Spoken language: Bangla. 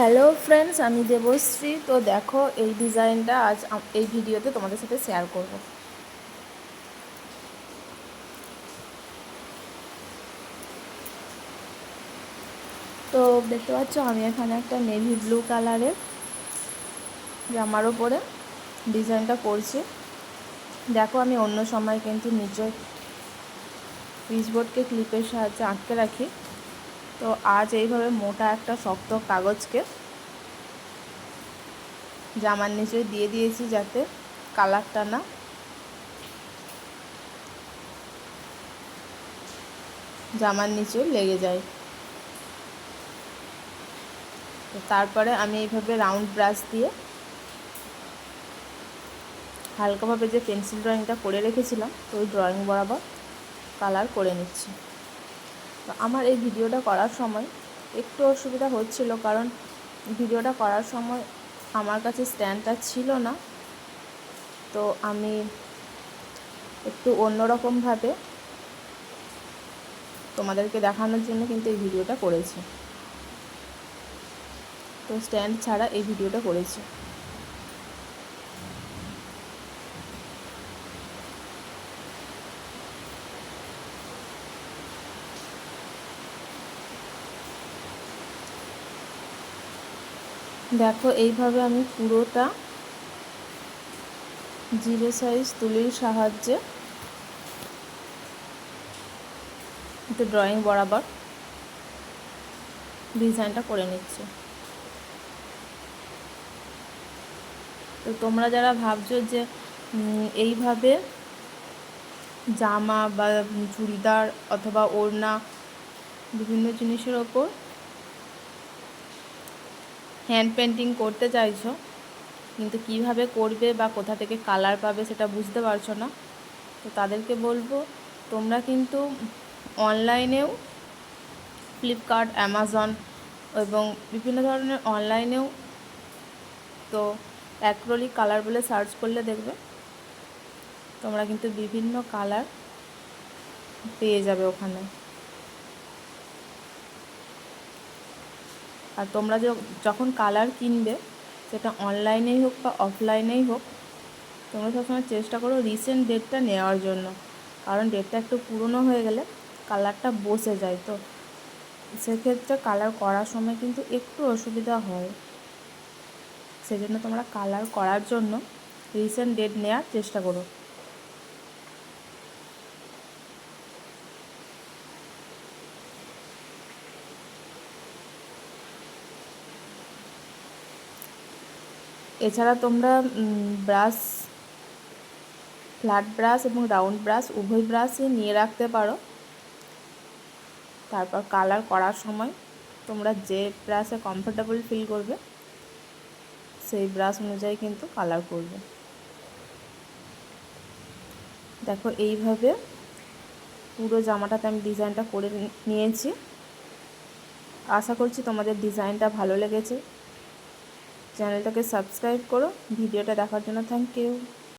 হ্যালো ফ্রেন্ডস আমি দেবশ্রী। তো দেখো, এই ডিজাইনটা আজ এই ভিডিওতে তোমাদের সাথে শেয়ার করব। তো দেখতে পাচ্ছ, আমি এখানে একটা নেভি ব্লু কালারের জামার ওপরে ডিজাইনটা করছি। দেখো, আমি অন্য সময় কিন্তু নিচে পিচবোর্ডকে ক্লিপের সাহায্যে আটকে রাখি। তো আজ এইভাবে মোটা একটা শক্ত কাগজকে জামার নিচে দিয়ে দিয়েছি যাতে কালারটা না জামার নিচে লেগে যায়। তো তারপরে আমি এইভাবে রাউন্ড ব্রাশ দিয়ে হালকাভাবে যে পেন্সিল ড্রয়িংটা করে রেখেছিলাম, তো ওই ড্রয়িং বরাবর কালার করে নিচ্ছি। আমার এই ভিডিওটা করার সময় একটু অসুবিধা হচ্ছিল কারণ ভিডিওটা করার সময় আমার কাছে স্ট্যান্ডটা ছিল না। তো আমি একটু অন্যরকমভাবে তোমাদেরকে দেখানোর জন্য কিন্তু এই ভিডিওটা করেছি। তো স্ট্যান্ড ছাড়া এই ভিডিওটা করেছি। দেখো, এইভাবে আমি পুরোটা জিরো সাইজ তুলির সাহায্যে একটু ড্রয়িং বরাবর ডিজাইনটা করে নিচ্ছি। তো তোমরা যারা ভাবছ যে এইভাবে জামা বা চুড়িদার অথবা ওড়না বিভিন্ন জিনিসের ওপর হ্যান্ড পেন্টিং করতে চাইছো, কিন্তু কীভাবে করবে বা কোথা থেকে কালার পাবে সেটা বুঝতে পারছ না, তো তাদেরকে বলব তোমরা কিন্তু অনলাইনেও ফ্লিপকার্ট অ্যামাজন এবং বিভিন্ন ধরনের অনলাইনেও তো অ্যাক্রোলিক কালার বলে সার্চ করলে দেখবে, তোমরা কিন্তু বিভিন্ন কালার পেয়ে যাবে ওখানে। আর তোমরা যখন কালার কিনবে, সেটা অনলাইনেই হোক বা অফলাইনেই হোক, তোমরা সবসময় চেষ্টা করো রিসেন্ট ডেটটা নেওয়ার জন্য। কারণ ডেটটা একটু পুরনো হয়ে গেলে কালারটা বসে যায় তো। সেক্ষেত্রে কালার করার সময় কিন্তু একটু অসুবিধা হয়। সেজন্য তোমরা কালার করার জন্য রিসেন্ট ডেট নেওয়ার চেষ্টা করো। এছাড়া তোমরা ব্রাশ, ফ্ল্যাট ব্রাশ এবং রাউন্ড ব্রাশ উভয় ব্রাশই নিয়ে রাখতে পারো। তারপর কালার করার সময় তোমরা যে ব্রাশে কমফোর্টেবল ফিল করবে, সেই ব্রাশ অনুযায়ী কিন্তু কালার করবে। দেখো, এইভাবে পুরো জামাটাতে আমি ডিজাইনটা করে নিয়েছি। আশা করছি তোমাদের ডিজাইনটা ভালো লেগেছে। চ্যানেলটাকে সাবস্ক্রাইব করো ভিডিওটা দেখার জন্য থ্যাংক ইউ